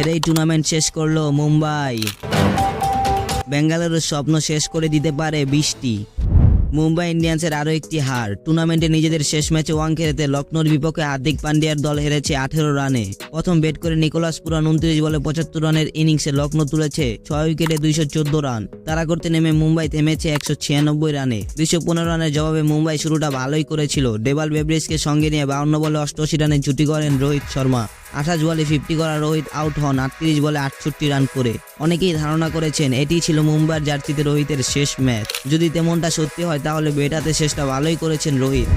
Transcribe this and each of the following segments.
এরাই টুর্নামেন্ট শেষ করল মুম্বাই। বেঙ্গালুরুর স্বপ্ন শেষ করে দিতে পারে বৃষ্টি। মুম্বাই ইন্ডিয়ান্সের আরও একটি হার। টুর্নামেন্টে নিজেদের শেষ ম্যাচে ওয়াংখেড়েতে লখনৌর বিপক্ষে হার্দিক পান্ডিয়ার দল হেরেছে আঠেরো রানে। প্রথম ব্যাট করে নিকোলাস পুরান উনত্রিশ বলে পঁচাত্তর রানের ইনিংসে লখনৌ তুলেছে ছয় উইকেটে দুইশো চোদ্দ রান। তারা করতে নেমে মুম্বাই থেমেছে একশো ছিয়ানব্বই রানে। দুইশো পনেরো রানের জবাবে মুম্বাই শুরুটা ভালোই করেছিল। ডেবাল বেব্রিজকে সঙ্গে নিয়ে বাউন্ন বলে অষ্টআশি রানে জুটি করেন রোহিত শর্মা। আঠাশ বলে ফিফটি করা রোহিত আউট হন, আটত্রিশ বলে আটষট্টি রান করে। অনেকেই ধারণা করেছেন এটি ছিল মুম্বাইয়ের জার্সিতে রোহিতের শেষ ম্যাচ যদি তেমনটা সত্যি হয়, তাহলে বেটাতে শেষটা ভালোই করেছেন রোহিত।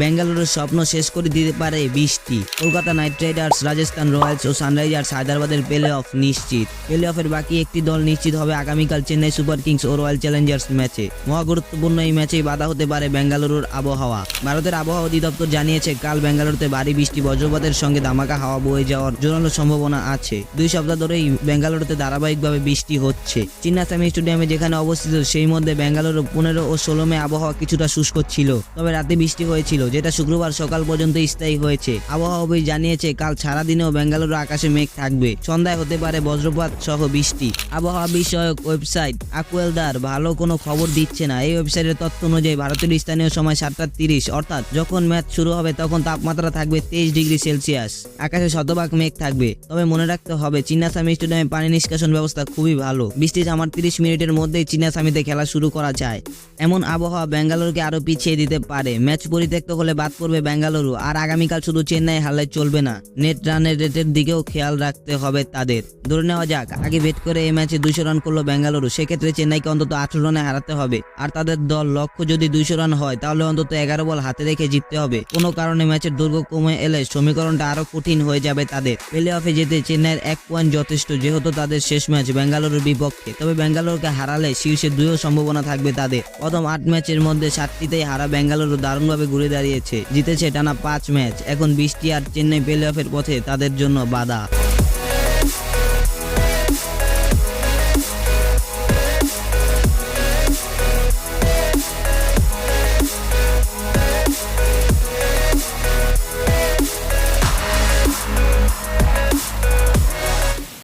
বেঙ্গালুরুর স্বপ্ন শেষ করে দিতে পারে বৃষ্টি। Kolkata Knight Riders, Rajasthan Royals ও সানরাইজার্স হায়দ্রাবাদের প্লে অফ নিশ্চিত। প্লে অফের বাকি একটি দল নিশ্চিত হবে আগামীকাল চেন্নাই সুপার কিংস ও রয়্যাল চ্যালেঞ্জার্স ম্যাচে। মহা গুরুত্বপূর্ণ এই ম্যাচেই বাধা হতে পারে বেঙ্গালুরুর আবহাওয়া। ভারতের আবহাওয়া অধিদপ্তর জানিয়েছে, কাল বেঙ্গালুরুতে ভারী বৃষ্টি, বজ্রপাতের সঙ্গে ধামাকা হাওয়া বয়ে যাওয়ার জোরালো সম্ভাবনা আছে। দুই সপ্তাহ ধরেই বেঙ্গালুরুতে ধারাবাহিকভাবে বৃষ্টি হচ্ছে। চিন্নাস্বামী স্টেডিয়ামে যেখানে অবস্থিত, সেই মধ্যে বেঙ্গালুরু পনেরো ও ষোলো মে আবহাওয়া কিছুটা শুষ্ক ছিল, তবে রাতে বৃষ্টি হয়েছিল। যেটা শুক্রবার সকাল পর্যন্ত স্থায়ী হয়েছে। আবহাওয়া অফিস জানিয়েছে, কাল সারাদিনেও বেঙ্গালুরু আকাশে মেঘ থাকবে। সন্ধ্যায় হতে পারে বজ্রপাত সহ বৃষ্টি। আবহাওয়া বিষয়ক ওয়েবসাইট আকুয়েলদার ভালো কোনো খবর দিচ্ছে না। এই ওয়েবসাইটের তথ্য অনুযায়ী ভারতের স্থানীয় সময় সাতটা তিরিশ। অর্থাৎ যখন ম্যাচ শুরু হবে তখন তাপমাত্রা থাকবে তেইশ ডিগ্রি সেলসিয়াস। আকাশে শতভাগ মেঘ থাকবে। তবে মনে রাখতে হবে চিন্নাস্বামী স্টেডিয়ামে পানি নিষ্কাশন ব্যবস্থা খুবই ভালো। বৃষ্টি আমার তিরিশ মিনিটের মধ্যেই চিন্নাস্বামীতে খেলা শুরু করা যায়। এমন আবহাওয়া বেঙ্গালুরুকে আরও পিছিয়ে দিতে পারে। ম্যাচ পরিত্যক্ত হলে বাদ পড়বে বেঙ্গালুরু। আর আগামীকাল শুধু চেন্নাই হারলে চলবে না। নেট রানের রেটের দিকেও খেয়াল রাখতে হবে তাদের। ধরে নেওয়া যাক, আগে বেট করে এই ম্যাচে দুইশো রান করল বেঙ্গালুরু। সেক্ষেত্রে চেন্নাইকে অন্তত আঠারো রানে হারাতে হবে। আর তাদের দল লক্ষ্য যদি দুইশো রান হয়, তাহলে অন্তত এগারো বল হাতে রেখে জিততে হবে। কোনো কারণে ম্যাচের দুর্গ কমে এলে সমীকরণটা আরও কঠিন হয়ে যাবে তাদের। প্লে অফে যেতে চেন্নাইয়ের এক পয়েন্ট যথেষ্ট, যেহেতু তাদের শেষ ম্যাচ বেঙ্গালুরুর বিপক্ষে। তবে বেঙ্গালুরুকে হারালে শীর্ষে দুইও সম্ভাবনা থাকবে তাদের। প্রথম আট ম্যাচের মধ্যে সাতটিতেই হারা বেঙ্গালুরু, দারুণভাবে ঘুরে দাঁড়িয়েছে জিতেছে টানা পাঁচ ম্যাচ। এখন বৃষ্টি আর চেন্নাই প্লে অফের পথে তাদের জন্য বাধা।